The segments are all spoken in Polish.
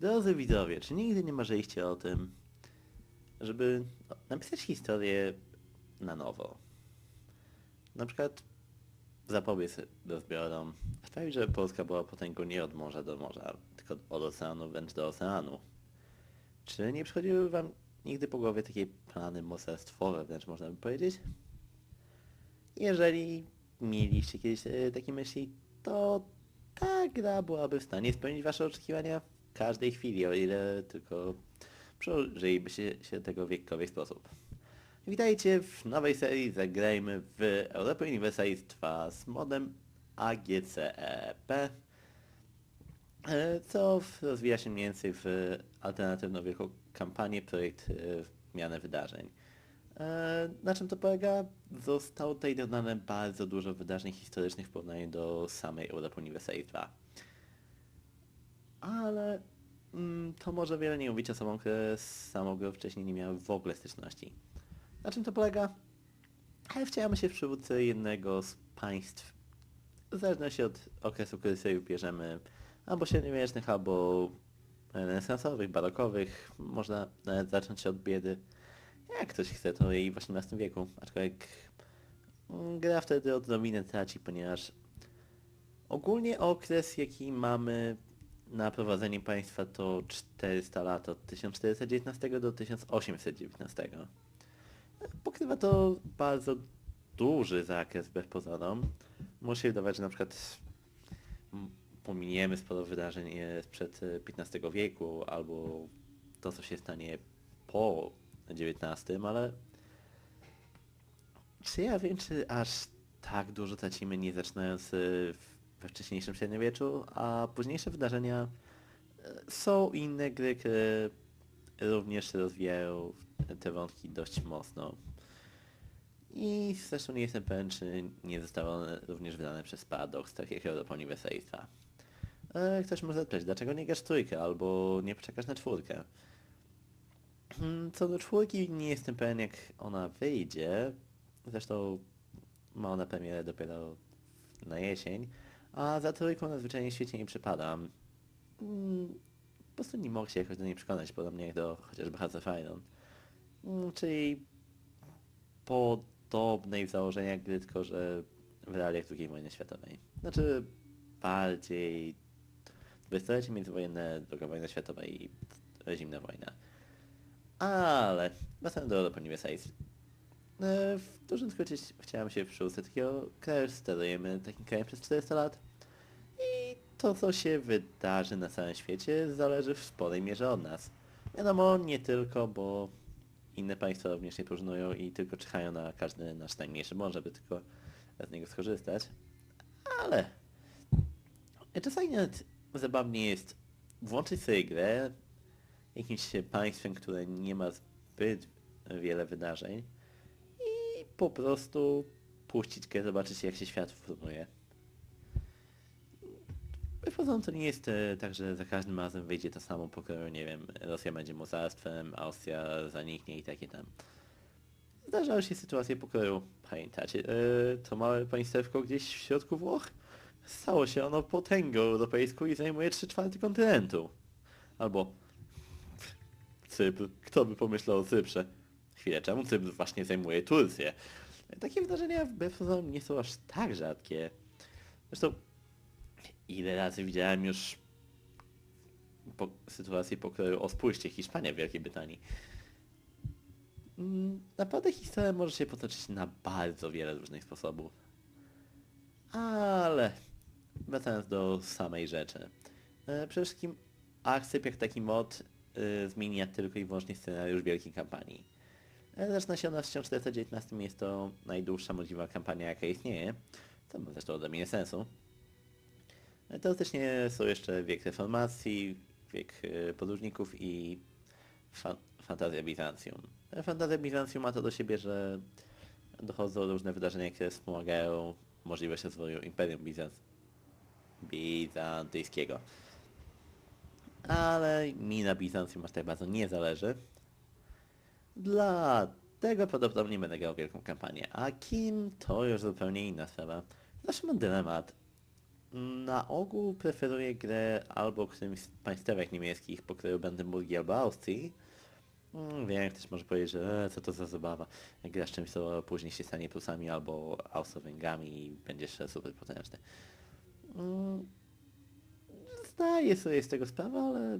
Drodzy widzowie, czy nigdy nie marzyliście o tym, żeby no, napisać historię na nowo? Na przykład zapobiec rozbiorom, sprawić, żeby Polska była potęgą nie od morza do morza, tylko od oceanu wręcz do oceanu. Czy nie przychodziły wam nigdy po głowie takie plany mocarstwowe, wręcz można by powiedzieć? Jeżeli mieliście kiedyś e, takie myśli, to ta gra byłaby w stanie spełnić wasze oczekiwania każdej chwili, o ile tylko przeżylibyście się tego w jakikolwiek sposób. Witajcie w nowej serii Zagrajmy w Europa Universalis 2 z modem AGCEP, e, co w- rozwija się mniej więcej w alternatywną wielką kampanię, projekt e, zmiany wydarzeń. E, Na czym to polega? Zostało tutaj dodane bardzo dużo wydarzeń historycznych w porównaniu do samej Europa Universalis 2. Ale mm, to może wiele nie mówić osobom, które z wcześniej nie miały w ogóle styczności. Na czym to polega? Ale wcielamy się w przywódcę jednego z państw. W zależności od okresu, który sobie bierzemy, albo średniowiecznych, albo renesansowych, barokowych. Można zacząć od biedy. Jak ktoś chce, to i w XVIII wieku. Aczkolwiek mm, gra wtedy odrobinę traci, ponieważ ogólnie okres, jaki mamy na prowadzenie państwa to 400 lat, od 1419 do 1819. Pokrywa to bardzo duży zakres wbrew pozorom. Się wydawać, że na przykład pominiemy sporo wydarzeń e, sprzed e, XV wieku, albo to, co się stanie po XIX, ale czy ja wiem, czy aż tak dużo tracimy, nie zaczynając e, w- we wcześniejszym średniowieczu, a późniejsze wydarzenia e, są inne gry, które również rozwijają te wątki dość mocno. I zresztą nie jestem pewien, czy nie zostały one również wydane przez Paradox, tak jak Europa Universalis 2. E, Ktoś może zapytać, dlaczego nie grasz trójkę, albo nie poczekasz na czwórkę? Hmm, Co do czwórki, nie jestem pewien jak ona wyjdzie. Zresztą ma ona premierę dopiero na jesień, a za trójką na zwyczajnie świecie nie przypadam. Mm, Po prostu nie mogę się jakoś do niej przekonać, podobnie jak do chociażby Hearts of. Mm, Czyli podobnej w założeniach gry, tylko że w realiach II wojny światowej. Znaczy bardziej dwudziestolecie międzywojenne, II wojna światowa i zimna wojna. Ale wracając do Europa Universalis. E, W dużym skrócie chciałem się przywódcę takiego kraju, sterujemy takim krajem przez 400 lat to co się wydarzy na całym świecie zależy w sporej mierze od nas. Wiadomo, nie tylko, bo inne państwa również nie próżnują i tylko czyhają na każdy nasz najmniejszy błąd, żeby tylko z niego skorzystać. Ale czasami nawet zabawnie jest włączyć sobie grę jakimś państwem, które nie ma zbyt wiele wydarzeń i po prostu puścić grę, zobaczyć jak się świat formuje. Wychodząc to nie jest e, tak, że za każdym razem wyjdzie to samo pokoju, nie wiem, Rosja będzie mocarstwem, Austria zaniknie i takie tam. Zdarzały się sytuacje pokoju, pamiętacie, e, to małe państewko gdzieś w środku Włoch? Stało się ono potęgą europejską i zajmuje 3 czwarte kontynentu. Albo Cypr, kto by pomyślał o Cyprze? Chwilę, czemu Cypr właśnie zajmuje Turcję? Takie wydarzenia wbrew nie są aż tak rzadkie. Zresztą ile razy widziałem już po, sytuację pokroju o spójrzcie Hiszpania w Wielkiej Brytanii. Mm, Naprawdę historia może się potoczyć na bardzo wiele różnych sposobów. Ale wracając do samej rzeczy. E, Przede wszystkim Arcyp jak taki mod y, zmienia tylko i wyłącznie scenariusz wielkiej kampanii. E, Zaczyna się ona w 1419, jest to najdłuższa możliwa kampania jaka istnieje, co ma zresztą odrobinę sensu. E, Teoretycznie są jeszcze wiek reformacji, wiek y, podróżników i fa fantazja Bizancjum. E, Fantazja Bizancjum ma to do siebie, że dochodzą różne wydarzenia, które wspomagają możliwość rozwoju Imperium Bizanc bizantyjskiego. Ale mi na Bizancjum aż tak bardzo nie zależy. Dlatego prawdopodobnie będę grał wielką kampanię. A kim to już zupełnie inna sprawa. Zawsze mam dylemat. Na ogół preferuję grę albo którymś z państwek niemieckich, pokroju Brandenburgii albo Austrii. Mm, Wiem, ktoś może powiedzieć, że e, co to za zabawa. Jak grasz czymś, co później się stanie Prusami albo Austro-Węgrami i będziesz super potężny. Mm, Zdaję sobie z tego sprawę, ale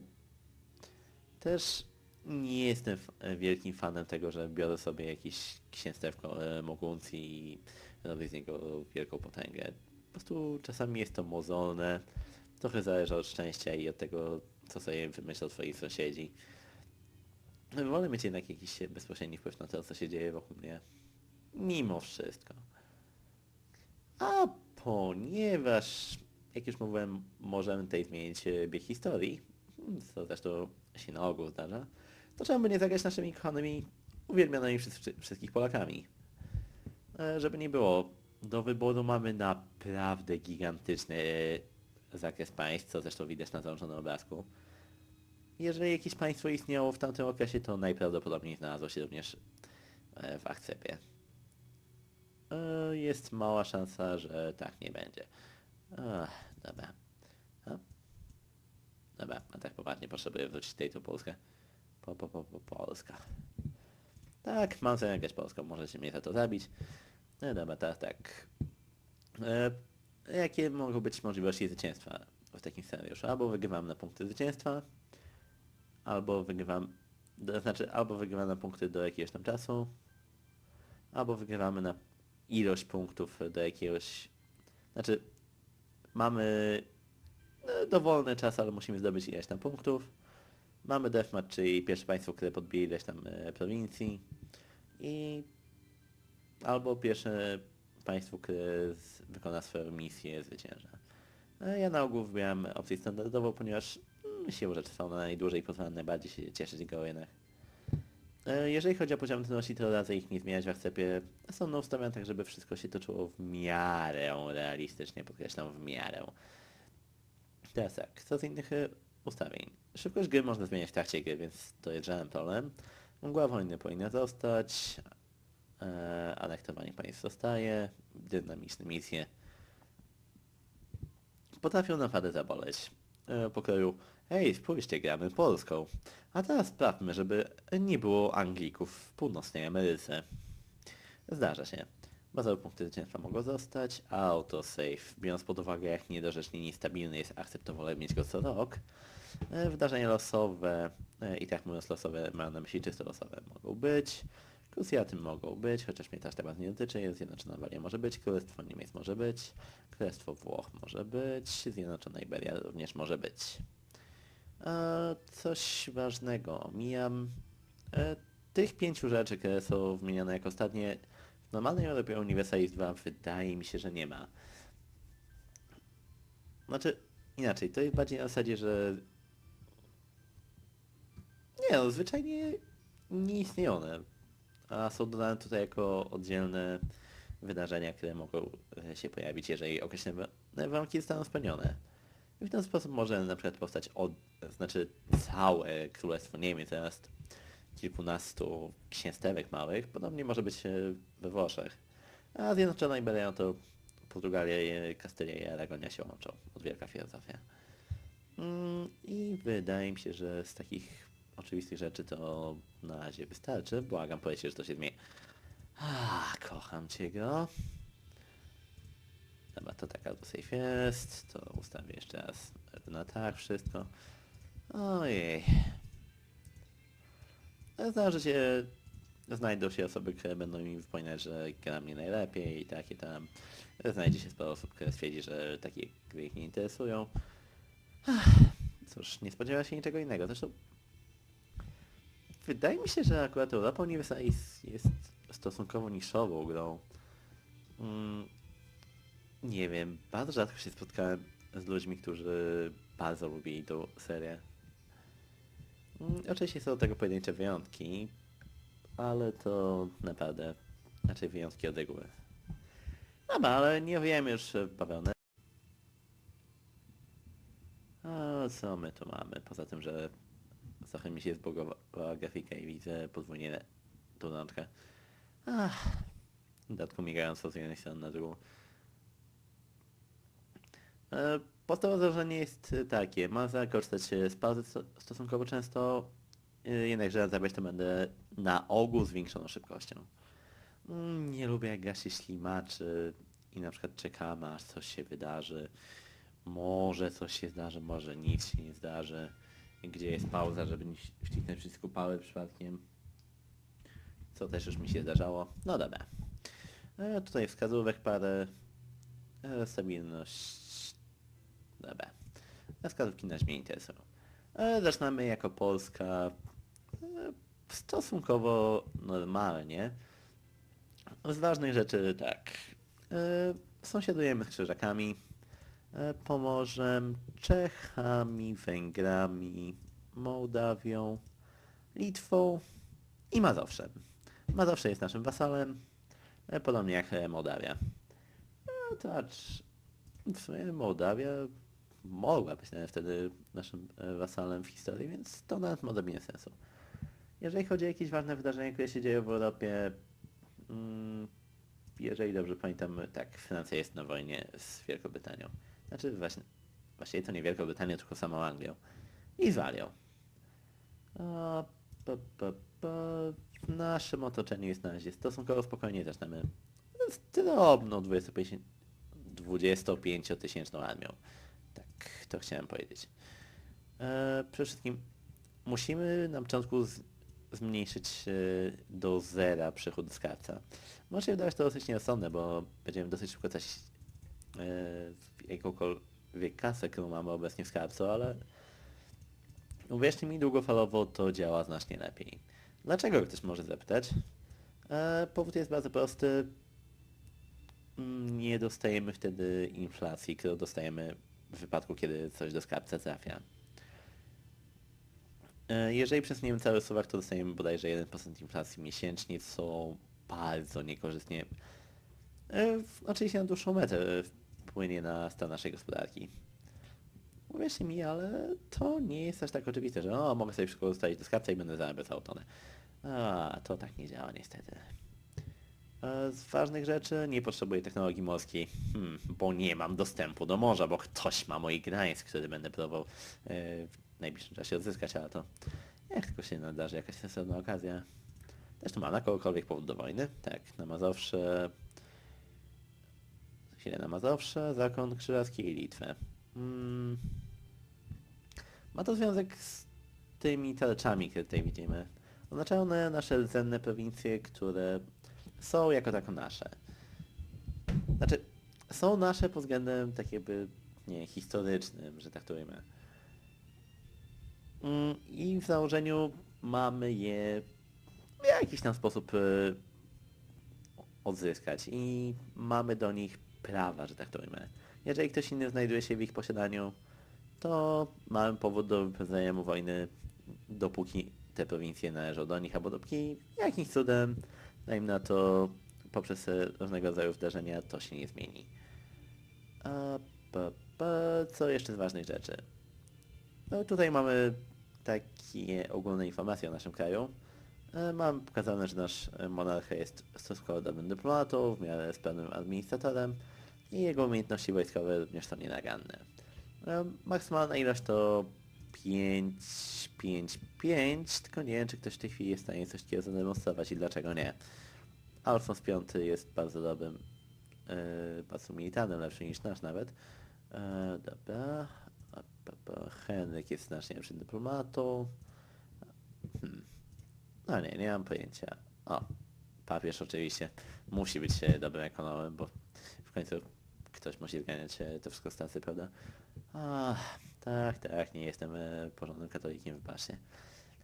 też nie jestem f- wielkim fanem tego, że biorę sobie jakieś księstewko e, Moguncji i robię z niego wielką potęgę. Po prostu czasami jest to mozolne, trochę zależy od szczęścia i od tego, co sobie wymyślą twoi sąsiedzi. Wolę mieć jednak jakiś bezpośredni wpływ na to, co się dzieje wokół mnie. Mimo wszystko. A ponieważ, jak już mówiłem, możemy tutaj zmienić e, bieg historii, co zresztą się na ogół zdarza, to czemu by nie zagrać naszymi kochanymi, uwielbionymi przez wszy- wszystkich Polakami? E, Żeby nie było, do wyboru mamy naprawdę gigantyczny e, zakres państw, co zresztą widać na załączonym obrazku. Jeżeli jakieś państwo istniało w tamtym okresie, to najprawdopodobniej znalazło się również e, w Akcepie. E, Jest mała szansa, że tak nie będzie. Ach, dobra. A? Dobra, a tak poważnie potrzebuję wrócić tutaj tu Polskę. Po, po, po, po, Polska. Tak, mam sobie grać Polską, możecie mnie za to zabić. No dobra, tak. E, jakie mogą być możliwości zwycięstwa w takim scenariuszu? Albo wygrywam na punkty zwycięstwa, albo wygrywam, to znaczy albo wygrywam na punkty do jakiegoś tam czasu, albo wygrywamy na ilość punktów do jakiegoś, znaczy mamy no, dowolny czas, ale musimy zdobyć ileś tam punktów. Mamy deathmatch, czyli pierwsze państwo, które podbije ileś tam e, prowincji i albo pierwsze państwo, które wykona swoją misję zwycięża. E, Ja na ogół wybieram opcję standardową, ponieważ mm, siłą rzeczy ona najdłużej pozwala najbardziej się cieszyć gołynach. E, Jeżeli chodzi o poziom trudności, to radzę ich nie zmieniać w akcepie. Są one ustawione tak, żeby wszystko się toczyło w miarę realistycznie, podkreślam w miarę. Teraz tak, co z innych e, ustawień? Szybkość gry można zmieniać w trakcie gry, więc to jest żaden problem. Mgła wojny powinna zostać, anektowanie państw zostaje, dynamiczne misje. Potrafią naprawdę zaboleć. E, pokroju, hej, spójrzcie, gramy Polską. A teraz sprawmy, żeby nie było Anglików w północnej Ameryce. Zdarza się. Bazowe punkty zwycięstwa mogą zostać, autosave, biorąc pod uwagę jak niedorzecznie niestabilny jest akcept, to wolę mieć go co rok. E, Wydarzenia losowe, e, i tak mówiąc losowe, mam na myśli czysto losowe, mogą być. Krucjaty mogą być, chociaż mnie też temat nie dotyczy. Zjednoczona Walia może być, Królestwo Niemiec może być, Królestwo Włoch może być, Zjednoczona Iberia również może być. E, coś ważnego omijam. E, tych pięciu rzeczy, które są wymienione jako ostatnie, w normalnej Europie Universalis 2 wydaje mi się, że nie ma. Znaczy, inaczej, to jest bardziej na zasadzie, że... Nie no, zwyczajnie nie istnieją one. A są dodane tutaj jako oddzielne wydarzenia, które mogą e, się pojawić, jeżeli określone warunki zostaną spełnione. I w ten sposób może na przykład powstać od, znaczy całe Królestwo Niemiec zamiast kilkunastu księstewek małych. Podobnie może być e, we Włoszech. A Zjednoczona Iberia to Portugalia, e, Kastylia i Aragonia się łączą. Od wielka filozofia. Mm, I wydaje mi się, że z takich oczywistych rzeczy to na razie wystarczy. Błagam, powiedzcie, że to się zmieni. Ah, kocham cię go. Dobra, to tak albo safe jest, to ustawię jeszcze raz na tak wszystko. Ojej. Zdarzy się, znajdą się osoby, które będą mi wypominać, że gra mnie najlepiej i takie tam. Znajdzie się sporo osób, które stwierdzi, że takie gry ich nie interesują. Ach, Cóż, nie spodziewa się niczego innego. Zresztą wydaje mi się, że akurat Europa Universalis jest stosunkowo niszową grą. Mm, nie wiem, bardzo rzadko się spotkałem z ludźmi, którzy bardzo lubili tą serię. Mm, Oczywiście są do tego pojedyncze wyjątki, ale to naprawdę raczej wyjątki od reguły. Dobra, ale nie wiemy już bawełnę. A co my tu mamy? Poza tym, że trochę mi się zbogowała grafika i widzę podwójnie tą lampkę. Ach, dodatku migającą z jednej strony na drugą. E, Podstawowe założenie jest e, takie, ma korzystać z pauzy sto- stosunkowo często, e, jednakże zabierać to będę na ogół zwiększoną szybkością. Mm, Nie lubię jak gasi ślimaczy i na przykład czekamy aż coś się wydarzy. Może coś się zdarzy, może nic się nie zdarzy. Gdzie jest pauza, żeby nie wcisnąć wszystko pały przypadkiem. Co też już mi się zdarzało. No dobra. E, tutaj wskazówek parę. E, stabilność. Dobra. E, Wskazówki nas mnie interesują. E, zaczynamy jako Polska e, stosunkowo normalnie. Z ważnych rzeczy tak. E, sąsiadujemy z Krzyżakami, Pomorzem, Czechami, Węgrami, Mołdawią, Litwą i Mazowszem. Mazowsze jest naszym wasalem, e, podobnie jak e, Mołdawia. No to acz w sumie Mołdawia mogła być wtedy naszym e, wasalem w historii, więc to nawet może mieć sensu. Jeżeli chodzi o jakieś ważne wydarzenia, które się dzieją w Europie, mm, jeżeli dobrze pamiętam, tak, Francja jest na wojnie z Wielką Brytanią. Znaczy właśnie, właściwie to nie Wielką Brytanią, tylko samą Anglią. I z Walią. A. W naszym otoczeniu jest na razie stosunkowo spokojnie. Zaczynamy z drobną 25 25-tysięczną armią. Tak, to chciałem powiedzieć. E, przede wszystkim musimy na początku z, zmniejszyć e, do zera przychód z karta. Może się wydawać to dosyć nierozsądne, bo będziemy dosyć szybko coś jakąkolwiek kasę, którą mamy obecnie w skarbcu, ale uwierzcie mi, długofalowo to działa znacznie lepiej. Dlaczego ktoś może zapytać? E, powód jest bardzo prosty. Mm, Nie dostajemy wtedy inflacji, którą dostajemy w wypadku, kiedy coś do skarbca trafia. E, Jeżeli przesuniemy cały suwak, to dostajemy bodajże 1% inflacji miesięcznie, co bardzo niekorzystnie, e, oczywiście na dłuższą metę, e, wpłynie na stan naszej gospodarki. Uwierzcie mi, ale to nie jest aż tak oczywiste, że o, mogę sobie wszystko zostawić do skarbca i będę zarabiał całą tonę. A, to tak nie działa niestety. Z ważnych rzeczy nie potrzebuję technologii morskiej, hmm, bo nie mam dostępu do morza, bo ktoś ma mój Gdańsk, który będę próbował e, w najbliższym czasie odzyskać, ale to jak tylko się nadarzy jakaś sensowna okazja. Zresztą mam na kogokolwiek powód do wojny, tak, na Mazowsze, chwilę na Mazowsze, Zakon Krzyżacki i Litwę. Mm. Ma to związek z tymi tarczami, które tutaj widzimy. Oznaczają one nasze rdzenne prowincje, które są jako tako nasze. Znaczy, są nasze pod względem tak jakby, nie, historycznym, że tak to. Mm, I w założeniu mamy je w jakiś tam sposób y, odzyskać i mamy do nich prawa, że tak to ujmę. Jeżeli ktoś inny znajduje się w ich posiadaniu, to mamy powód do wyprowadzenia mu wojny, dopóki te prowincje należą do nich, albo dopóki jakimś cudem, dajmy na to, poprzez różnego rodzaju wydarzenia, to się nie zmieni. A pa, pa, co jeszcze z ważnych rzeczy? No tutaj mamy takie ogólne informacje o naszym kraju. E, Mamy pokazane, że nasz monarcha jest stosunkowo dobrym dyplomatą, w miarę sprawnym administratorem i jego umiejętności wojskowe również są nienaganne. E, Maksymalna ilość to 5, 5, 5, tylko nie wiem, czy ktoś w tej chwili jest w stanie coś takiego zademonstrować i dlaczego nie. Alfons V jest bardzo dobrym, e, bardzo militarnym, lepszy niż nasz nawet. E, dobra. Henryk jest znacznie lepszym dyplomatą. Hmm. No nie, nie mam pojęcia. O, papież oczywiście musi być dobrym ekonomem, bo w końcu ktoś musi zganiać e, to wszystko z tacy, prawda? A, tak, tak, nie jestem e, porządnym katolikiem, wybaczcie.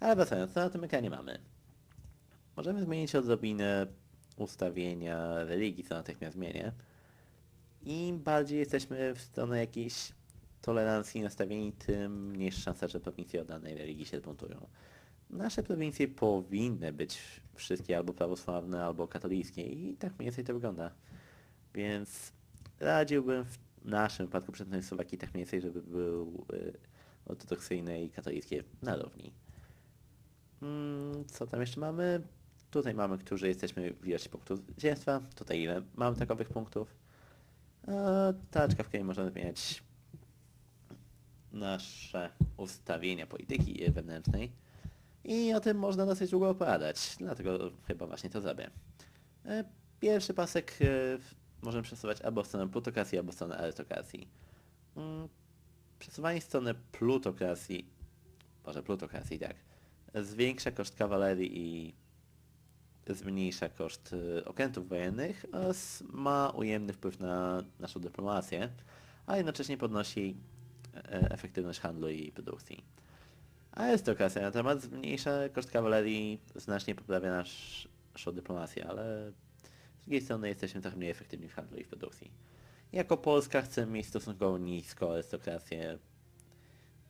Ale wracając, co na tym ekranie mamy? Możemy zmienić odrobinę ustawienia religii, co natychmiast zmienię. Im bardziej jesteśmy w stronę jakiejś tolerancji nastawieni, tym mniejsza szansa, że prowincje od danej religii się zbuntują. Nasze prowincje powinny być wszystkie albo prawosławne, albo katolickie i tak mniej więcej to wygląda. Więc radziłbym w naszym wypadku przesunąć Słowakii tak mniej więcej, żeby był y, ortodoksyjne i katolickie na równi. Mm, co tam jeszcze mamy? Tutaj mamy, którzy jesteśmy w ilości punktów zwycięstwa. Tutaj ile mamy takowych punktów. E, taczka, w której możemy zmieniać nasze ustawienia polityki wewnętrznej i o tym można dosyć długo opowiadać, dlatego chyba właśnie to zrobię. E, Pierwszy pasek e, możemy przesuwać albo w stronę plutokracji, albo w stronę arystokracji. Mm, Przesuwanie w stronę plutokracji, może plutokracji, tak, zwiększa koszt kawalerii i zmniejsza koszt y, okrętów wojennych oraz ma ujemny wpływ na naszą dyplomację, a jednocześnie podnosi e, efektywność handlu i produkcji. Arystokracja na temat zmniejsza koszt kawalerii, znacznie poprawia nasz, naszą dyplomację, ale z drugiej strony jesteśmy trochę mniej efektywni w handlu i w produkcji. Jako Polska chcemy mieć stosunkowo niską arystokrację,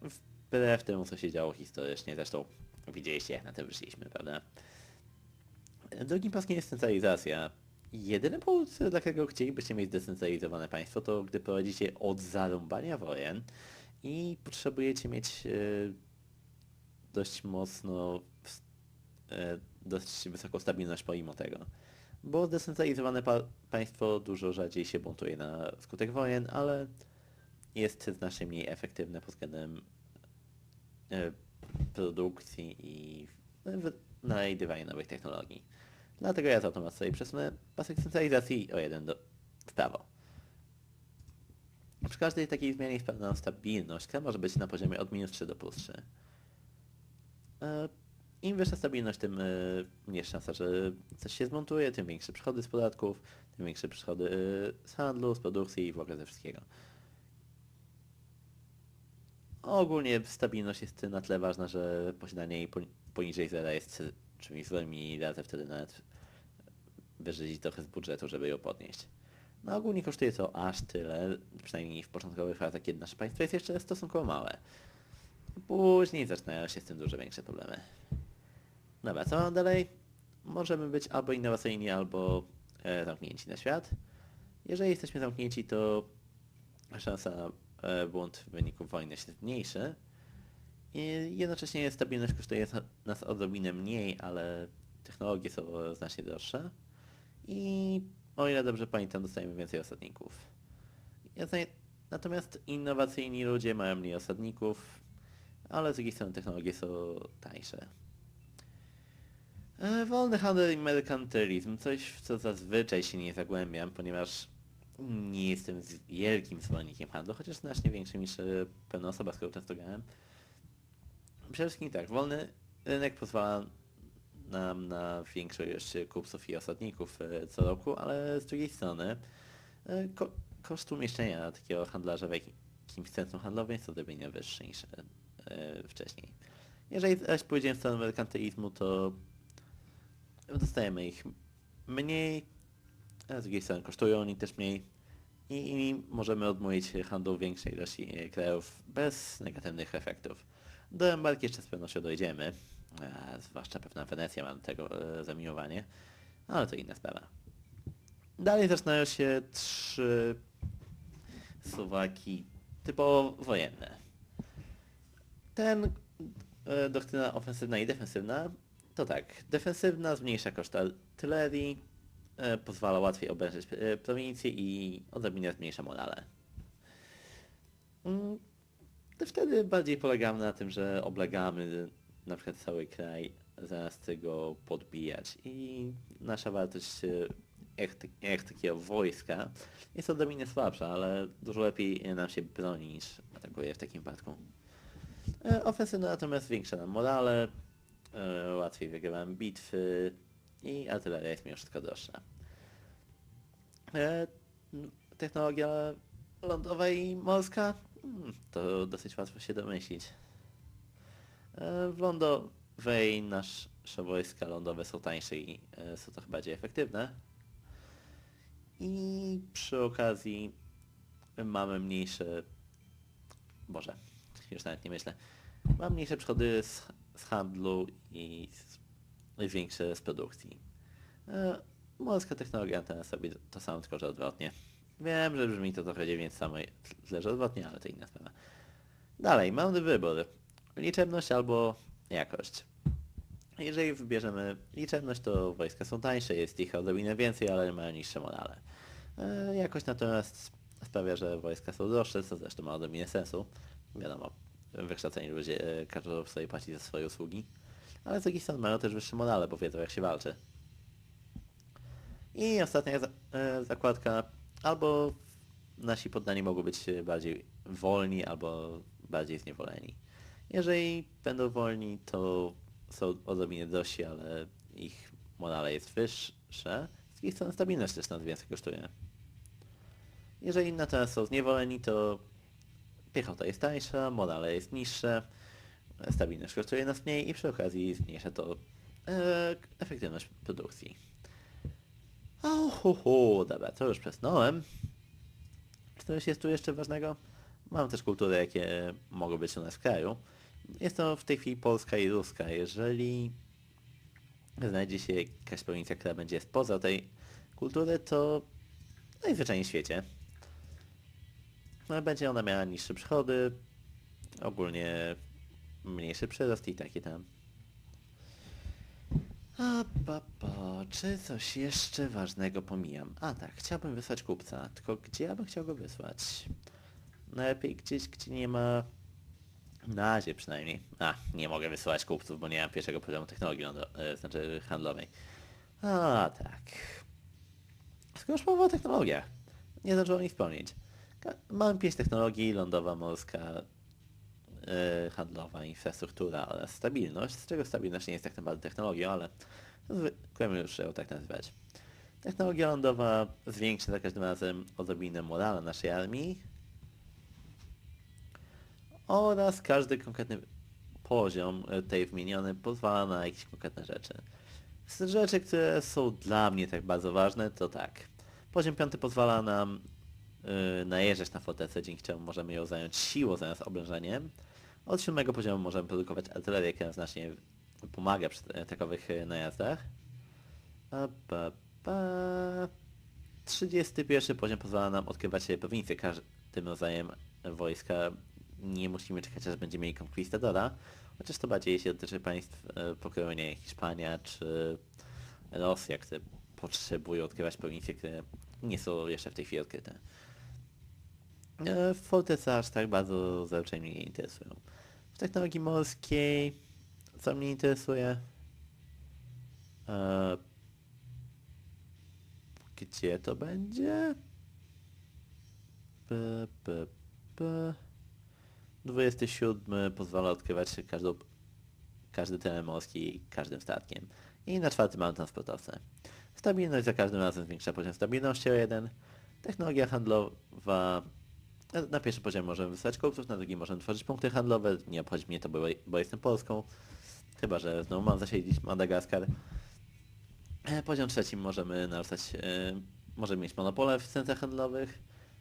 wbrew temu co się działo historycznie, zresztą widzieliście jak na tym wyszliśmy, prawda? Drugim paskiem jest centralizacja. Jedyny powód, dla którego chcielibyście mieć zdecentralizowane państwo, to gdy prowadzicie od zarąbania wojen i potrzebujecie mieć e, dość mocno, e, dość wysoką stabilność pomimo tego. Bo zdecentralizowane pa państwo dużo rzadziej się buntuje na skutek wojen, ale jest znacznie mniej efektywne pod względem e, produkcji i znajdywania nowych technologii. Dlatego ja z automatu sobie przesunę pasek centralizacji o jeden do, w prawo. Przy każdej takiej zmianie jest pewna stabilność, która może być na poziomie od minus 3 do plus 3. E, Im wyższa stabilność, tym e, mniejsza szansa, że coś się zmontuje, tym większe przychody z podatków, tym większe przychody e, z handlu, z produkcji i w ogóle ze wszystkiego. Ogólnie stabilność jest na tyle ważna, że posiadanie jej poni- poniżej zera jest czymś złym i radzę wtedy nawet wyrzucić trochę z budżetu, żeby ją podnieść. No ogólnie kosztuje to aż tyle, przynajmniej w początkowych fazach, kiedy nasze państwo jest jeszcze stosunkowo małe. Później zaczynają się z tym dużo większe problemy. Dobra, co mam dalej? Możemy być albo innowacyjni, albo e, zamknięci na świat. Jeżeli jesteśmy zamknięci, to szansa na e, błąd w wyniku wojny się zmniejszy. I jednocześnie stabilność kosztuje nas- odrobinę mniej, ale technologie są znacznie droższe. I o ile dobrze pamiętam, dostajemy więcej osadników. Natomiast innowacyjni ludzie mają mniej osadników, ale z drugiej strony technologie są tańsze. E, Wolny handel i merkantylizm, coś w co zazwyczaj się nie zagłębiam, ponieważ nie jestem wielkim zwolennikiem handlu, chociaż znacznie większym niż e, pewna osoba, z którą często grałem. Przede wszystkim tak, wolny rynek pozwala nam na większą ilość kupców i osadników e, co roku, ale z drugiej strony ko koszt umieszczenia takiego handlarza w jakimś centrum handlowym jest odrobinę wyższy niż wcześniej. Jeżeli zaś pójdziemy w stronę merkantylizmu, to dostajemy ich mniej, a z drugiej strony kosztują oni też mniej i, i możemy odmówić handlu większej ilości e, krajów bez negatywnych efektów. Do embarki jeszcze z pewnością dojdziemy, a zwłaszcza pewna Wenecja ma do tego e, zamiłowanie, ale to inna sprawa. Dalej zaczynają się trzy suwaki typowo wojenne. Ten e, doktryna ofensywna i defensywna to tak, defensywna zmniejsza koszt artylerii, e, pozwala łatwiej obejrzeć e, prowincję i odrobinę zmniejsza morale. Mm, to wtedy bardziej polegamy na tym, że oblegamy na przykład cały kraj, zamiast go podbijać i nasza wartość e, tak- takiego wojska jest odrobinę słabsza, ale dużo lepiej nam się broni niż atakuje w takim wypadku. E, Ofensywa natomiast zwiększa nam morale, łatwiej wygrywamy bitwy i artyleria jest mimo wszystko droższa. E, Technologia lądowa i morska? Hmm, To dosyć łatwo się domyślić. E, W lądowej nasze wojska lądowe są tańsze i e, są trochę bardziej efektywne. I przy okazji mamy mniejsze... Boże, już nawet nie myślę. Mam mniejsze przychody z, z handlu i z, większe z produkcji. E, morska technologia teraz sobie to samo, tylko że odwrotnie. Wiem, że brzmi to trochę dziwnie, samo tyle, że odwrotnie, ale to inna sprawa. Dalej, mamy wybór. Liczebność albo jakość. Jeżeli wybierzemy liczebność, to wojska są tańsze, jest ich odrobinę więcej, ale mają niższe morale. E, jakość natomiast sprawia, że wojska są droższe, co zresztą ma odrobinę sensu. wiadomo, wykształceni ludzie e, każą sobie płacić za swoje usługi, ale z drugiej strony mają też wyższe morale, bo wiedzą jak się walczy. I ostatnia e, zakładka, albo nasi poddani mogą być bardziej wolni, albo bardziej zniewoleni. Jeżeli będą wolni, to są odrobinę dosi, ale ich morale jest wyższe. Z drugiej strony stabilność też nas więcej kosztuje. Jeżeli natomiast są zniewoleni, to piechota jest tańsza, morale jest niższe, stabilność kosztuje nas mniej i przy okazji zmniejsza to e, efektywność produkcji. O, hu, hu, dobra, to już przesnąłem. Czy coś jest tu jeszcze ważnego? Mam też kultury, jakie mogą być u nas w kraju. Jest to w tej chwili polska i ruska. Jeżeli znajdzie się jakaś prowincja, która będzie spoza tej kultury, to najzwyczajniej w świecie. No, będzie ona miała niższe przychody, ogólnie mniejszy przyrost i takie tam. A pa, pa, czy coś jeszcze ważnego pomijam? A tak, chciałbym wysłać kupca, tylko gdzie ja bym chciał go wysłać? Najlepiej gdzieś, gdzie nie ma... Na razie przynajmniej. A, nie mogę wysyłać kupców, bo nie mam pierwszego poziomu technologii, e, znaczy handlowej. A tak. Skoro już mowa o technologiach, nie zdążyłem o nich wspomnieć. Ka- Mam pięć technologii, lądowa, morska, e, handlowa, infrastruktura oraz stabilność, z czego stabilność nie jest tak naprawdę technologią, ale zwykłem już ją tak nazywać. Technologia lądowa zwiększa za każdym razem odrobinę morale naszej armii oraz każdy konkretny poziom e, tej wymieniony pozwala na jakieś konkretne rzeczy. Z rzeczy, które są dla mnie tak bardzo ważne, to tak. Poziom piąty pozwala nam yy, najeżdżać na fortecę, dzięki czemu możemy ją zająć siłą zamiast oblężeniem. Od siódmego poziomu możemy produkować artylerię, która znacznie pomaga przy takowych e, najazdach. A, pa, pa. 31 poziom pozwala nam odkrywać prowincje każdym rodzajem wojska. Nie musimy czekać, aż będziemy mieli konkwistadora, chociaż to bardziej się dotyczy państw e, pokroju, nie Hiszpania czy Rosja, które potrzebują odkrywać prowincje, które nie są jeszcze w tej chwili odkryte. E, Forteca aż tak bardzo zazwyczaj mnie nie interesują. W technologii morskiej, co mnie interesuje? E, gdzie to będzie? P, p, p. 27 pozwala odkrywać każdą, każdy teren morski każdym statkiem. I na czwartym mamy transportowce. Stabilność za każdym razem zwiększa poziom stabilności o jeden. Technologia handlowa na- pierwszym poziomie możemy wysłać kupców, na drugim możemy tworzyć punkty handlowe. Nie obchodzi mnie to, bo, bo jestem Polską. Chyba, że znowu mam zasiedzieć Madagaskar. E, Poziom trzecim możemy narzucać, e, możemy mieć monopole w centrach handlowych,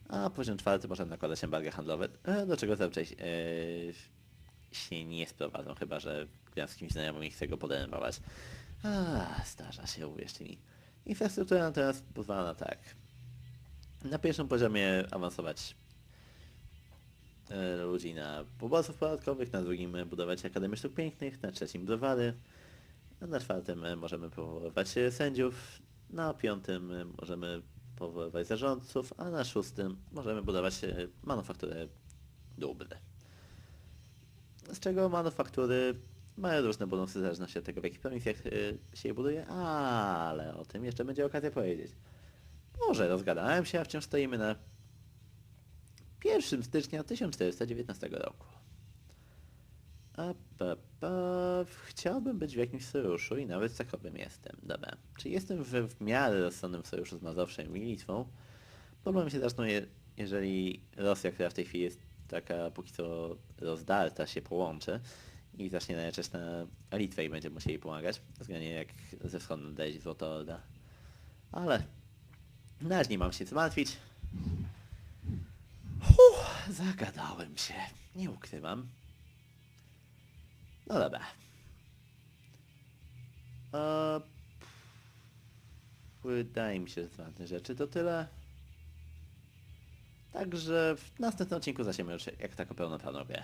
a poziom czwarty możemy nakładać embarga handlowe, e, do czego zazwyczaj e, się nie sprowadzą, chyba że gram z kimś znajomym i chcę go podenerwować. A, zdarza się, uwierzcie mi. Infrastruktura teraz pozwala tak. Na pierwszym poziomie awansować ludzi na poborców podatkowych, na drugim e, budować Akademię Sztuk Pięknych, na trzecim browary, na czwartym e, możemy powoływać e, sędziów, na piątym e, możemy powoływać zarządców, a na szóstym możemy budować e, manufakturę dóbr. Z czego manufaktury mają różne bonusy w zależności od tego, w jakich prowincjach e, się je buduje, ale o tym jeszcze będzie okazja powiedzieć. Może rozgadałem się, a wciąż stoimy na 1 stycznia 1419 roku. A pa, pa, chciałbym być w jakimś sojuszu i nawet takowym jestem. Dobra. Czy jestem w, w miarę rozsądnym sojuszu z Mazowszem i Litwą? Problemy się zaczną, je, jeżeli Rosja, która w tej chwili jest taka póki co rozdarta, się połączy i zacznie najeżdżać na Litwę i będziemy musieli pomagać. Względnie jak ze wschodu nadejdzie Złota Orda. Ale na razie nie mam się co martwić. Uff, zagadałem się. Nie ukrywam. No dobra. E, wydaje mi się, że z ważnych rzeczy to tyle. Także w następnym odcinku zasiemy już jak tako pełnoprawną grę.